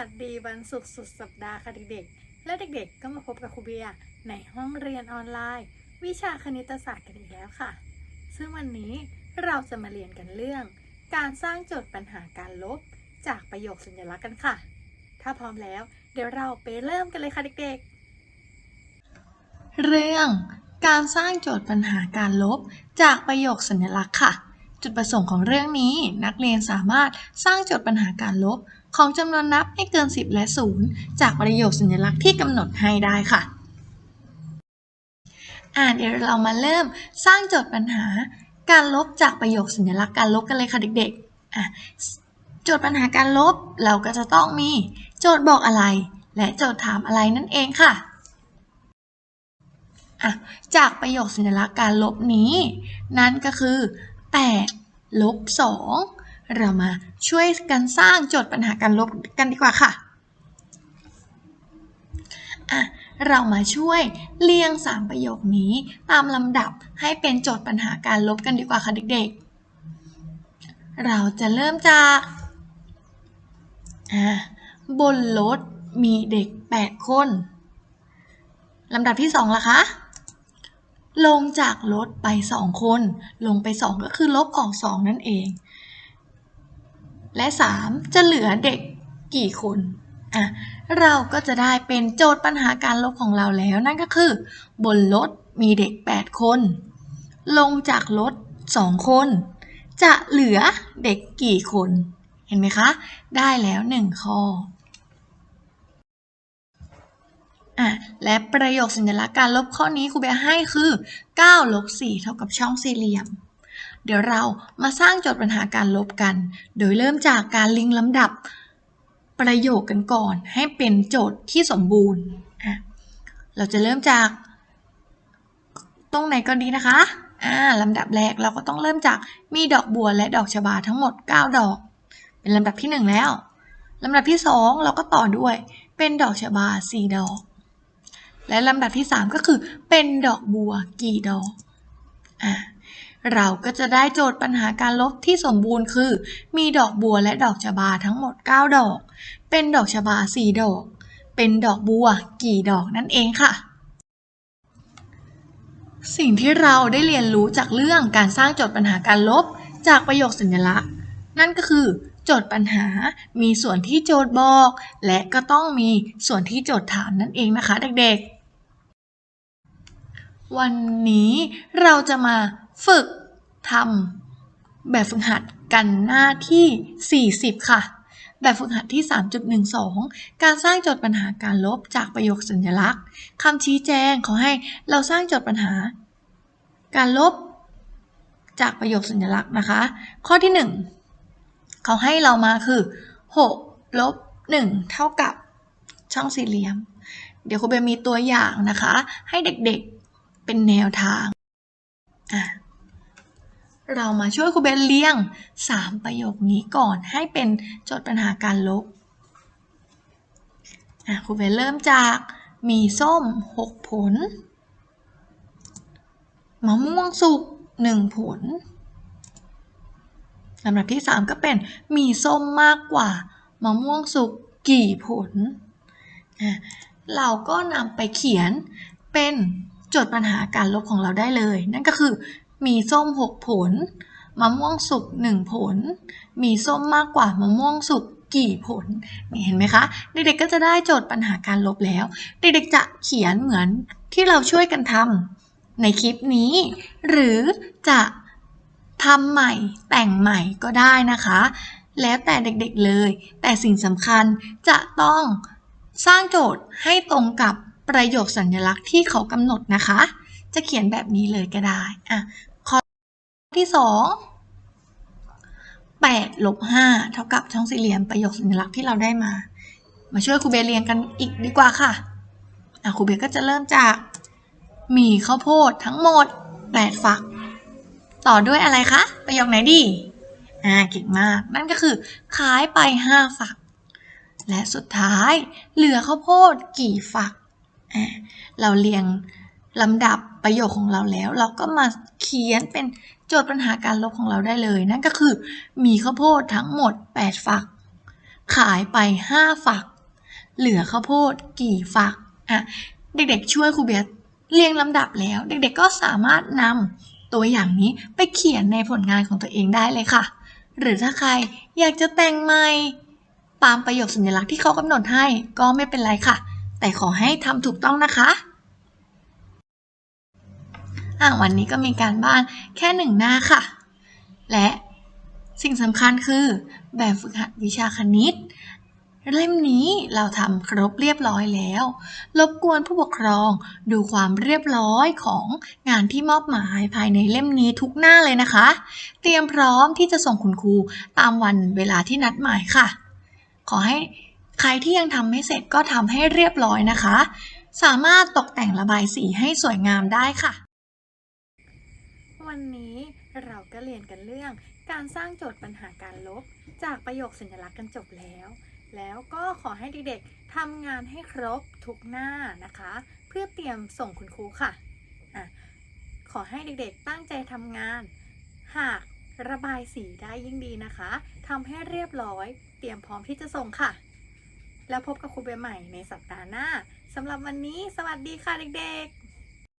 วัสดีวันศุกร์สุดสัปดาห์ค่ะเด็กๆ และเด็กๆ ก็มาพบกับครูเบียร์ในห้องเรียนออนไลน์ วิชาคณิตศาสตร์กันอีกแล้วค่ะ ซึ่งวันนี้เราจะมาเรียนกันเรื่อง การสร้างโจทย์ปัญหาการลบ จากประโยคสัญลักษณ์กันค่ะ ถ้าพร้อมแล้ว เดี๋ยวเราไปเริ่มกันเลยค่ะเด็กๆ เรื่อง การสร้างโจทย์ปัญหาการลบ จากประโยคสัญลักษณ์ค่ะ จุดประสงค์ของเรื่องนี้ นักเรียนสามารถสร้างโจทย์ปัญหาการลบ ของจำนวนนับไม่เกิน 10 และ 0 จากประโยคสัญลักษณ์ที่กำหนดให้ได้ค่ะ อ่าเดี๋ยวเรามาเริ่มสร้างโจทย์ปัญหาการลบจากประโยคสัญลักษณ์การลบกันเลยค่ะเด็กๆอะโจทย์ปัญหาการลบเราก็จะต้องมีโจทย์บอกอะไร และโจทย์ถามอะไรนั่นเองค่ะอะจากประโยคสัญลักษณ์การลบนี้ นั่นก็คือ 8 ลบ 2 เรามาช่วยกันสร้างโจทย์ปัญหาการลบกันดีกว่าค่ะอะ เรามาช่วยเรียง 3 ประโยคนี้ตามลำดับให้เป็นโจทย์ปัญหาการลบกันดีกว่าค่ะเด็กๆ เราจะเริ่มจากอะบนรถมีเด็ก 8 คนลำดับที่2ล่ะคะ ลงจากรถไป 2 คน ลงไป 2 ก็คือลบออก 2 นั่นเอง และ 3 จะเหลือเด็กกี่คนอะเราก็จะได้เป็นโจทย์ปัญหาการลบของเราแล้วนั่นก็คือ บนรถมีเด็ก 8 คน ลงจากรถ 2 คน จะเหลือเด็กกี่คน เห็นไหมคะ ได้แล้ว 1 ข้ออะและประโยคสัญลักษณ์การลบข้อนี้ครูเบียให้คือ9ลบ4เท่ากับช่องสี่เหลี่ยม เดี๋ยวเรามาสร้างโจทย์ปัญหาการลบกัน โดยเริ่มจากการลิงก์ลำดับประโยคกันก่อน ให้เป็นโจทย์ที่สมบูรณ์ เราจะเริ่มจาก ตรงไหนก็ดีนะคะอ่าลำดับแรกเราก็ต้องเริ่มจากมีดอกบัวและดอกชบาทั้งหมด 9 ดอก เป็นลำดับที่ 1 แล้วลำดับที่ 2 เราก็ต่อด้วยเป็นดอกชบา 4 ดอก และลำดับที่ 3 ก็คือเป็นดอกบัวกี่ดอกอะ เราก็จะได้โจทย์ปัญหาการลบที่สมบูรณ์คือ มีดอกบัวและดอกชบาทั้งหมด 9 ดอก เป็นดอกชบา 4 ดอก เป็นดอกบัวกี่ดอกนั่นเองค่ะ สิ่งที่เราได้เรียนรู้จากเรื่องการสร้างโจทย์ปัญหาการลบจากประโยคสัญลักษณ์ นั่นก็คือ โจทย์ปัญหา มีส่วนที่โจทย์บอก และก็ต้องมีส่วนที่โจทย์ถามนั่นเองนะคะ เด็กๆ วันนี้เราจะมาฝึกทำแบบฝึกหัดกันหน้าที่ 40 ค่ะ แบบฝึกหัดที่ 3.12 การสร้างโจทย์ปัญหาการลบจากประโยคสัญลักษณ์คำชี้แจงขอให้เราสร้างโจทย์ปัญหา การลบจากประโยคสัญลักษณ์นะคะ ข้อที่ 1 เขาให้เรามาคือ 6 ลบ 1 เท่ากับช่องสี่เหลี่ยม เดี๋ยวครูเบลมีตัวอย่างนะคะ ให้เด็กๆ เป็นแนวทางอะเรามาช่วยครูเบลเรียง 3 ประโยคนี้ก่อนให้เป็นโจทย์ปัญหาการลบอะครูเบลเริ่มจากมีส้ม 6 ผลมะม่วงสุก 1 ผลลำดับที่ 3 ก็เป็นมีส้มมากกว่ามะม่วงสุกกี่ผล เราก็นำไปเขียนเป็น จทย์ปัญหาการลบของเราได้เลย นั่นก็คือมีส้ม 6 ผล มะม่วงสุก 1 ผล มีส้มมากกว่ามะม่วงสุกกี่ผลเห็นไหมคะ เด็กๆก็จะได้โจทย์ปัญหาการลบแล้ว เด็กๆจะเขียนเหมือนที่เราช่วยกันทำในคลิปนี้ หรือจะทำใหม่แต่งใหม่ก็ได้นะคะ แล้วแต่เด็กๆเลย แต่สิ่งสำคัญจะต้องสร้างโจทย์ให้ตรงกับ ประโยคสัญลักษณ์ที่เขากำหนดนะคะ จะเขียนแบบนี้เลยก็ได้อะข้อที่2 8ลบ5เท่ากับช่องสี่เหลี่ยมประโยคสัญลักษณ์ที่เราได้มา มาช่วยครูเบลเรียงกันอีกดีกว่าค่ะอะครูเบลก็จะเริ่มจากมีข้าวโพดทั้งหมด8ฝัก ต่อด้วยอะไรคะ ประโยคไหนดีอ่าเก่งมาก นั่นก็คือขายไป5ฝัก และสุดท้ายเหลือข้าวโพดกี่ฝัก เราเรียงลำดับประโยคของเราแล้ว เราก็มาเขียนเป็นโจทย์ปัญหาการลบของเราได้เลย นั่นก็คือมีข้าวโพดทั้งหมด 8 ฝัก ขายไป 5 ฝัก เหลือข้าวโพดกี่ฝักอะเด็กๆ ช่วยครูเบียร์เรียงลำดับแล้ว เด็กๆก็สามารถนำตัวอย่างนี้ไปเขียนในผลงานของตัวเองได้เลยค่ะ หรือถ้าใครอยากจะแต่งใหม่ตามประโยคสัญลักษณ์ที่เขากำหนดให้ก็ไม่เป็นไรค่ะ แต่ขอให้ทำถูกต้องนะคะอะวันนี้ก็มีการบ้านแค่หนึ่งหน้าค่ะ และสิ่งสำคัญคือแบบฝึกหัดวิชาคณิต เล่มนี้เราทำครบเรียบร้อยแล้ว รบกวนผู้ปกครองดูความเรียบร้อยของงานที่มอบหมายภายในเล่มนี้ทุกหน้าเลยนะคะ เตรียมพร้อมที่จะส่งคุณครูตามวันเวลาที่นัดหมายค่ะ ขอให้ ใครที่ยังทำไม่เสร็จก็ทำให้เรียบร้อยนะคะ สามารถตกแต่งระบายสีให้สวยงามได้ค่ะ วันนี้เราก็เรียนกันเรื่อง การสร้างโจทย์ปัญหาการลบ จากประโยคสัญลักษณ์กันจบแล้ว แล้วก็ขอให้เด็กๆทำงานให้ครบทุกหน้านะคะ เพื่อเตรียมส่งคุณครูค่ะอะขอให้เด็กๆตั้งใจทำงาน หากระบายสีได้ยิ่งดีนะคะทำให้เรียบร้อย เตรียมพร้อมที่จะส่งค่ะ แล้วพบกับครูเบใหม่ในสัปดาห์หน้าสำหรับวันนี้ สวัสดีค่ะเด็กๆ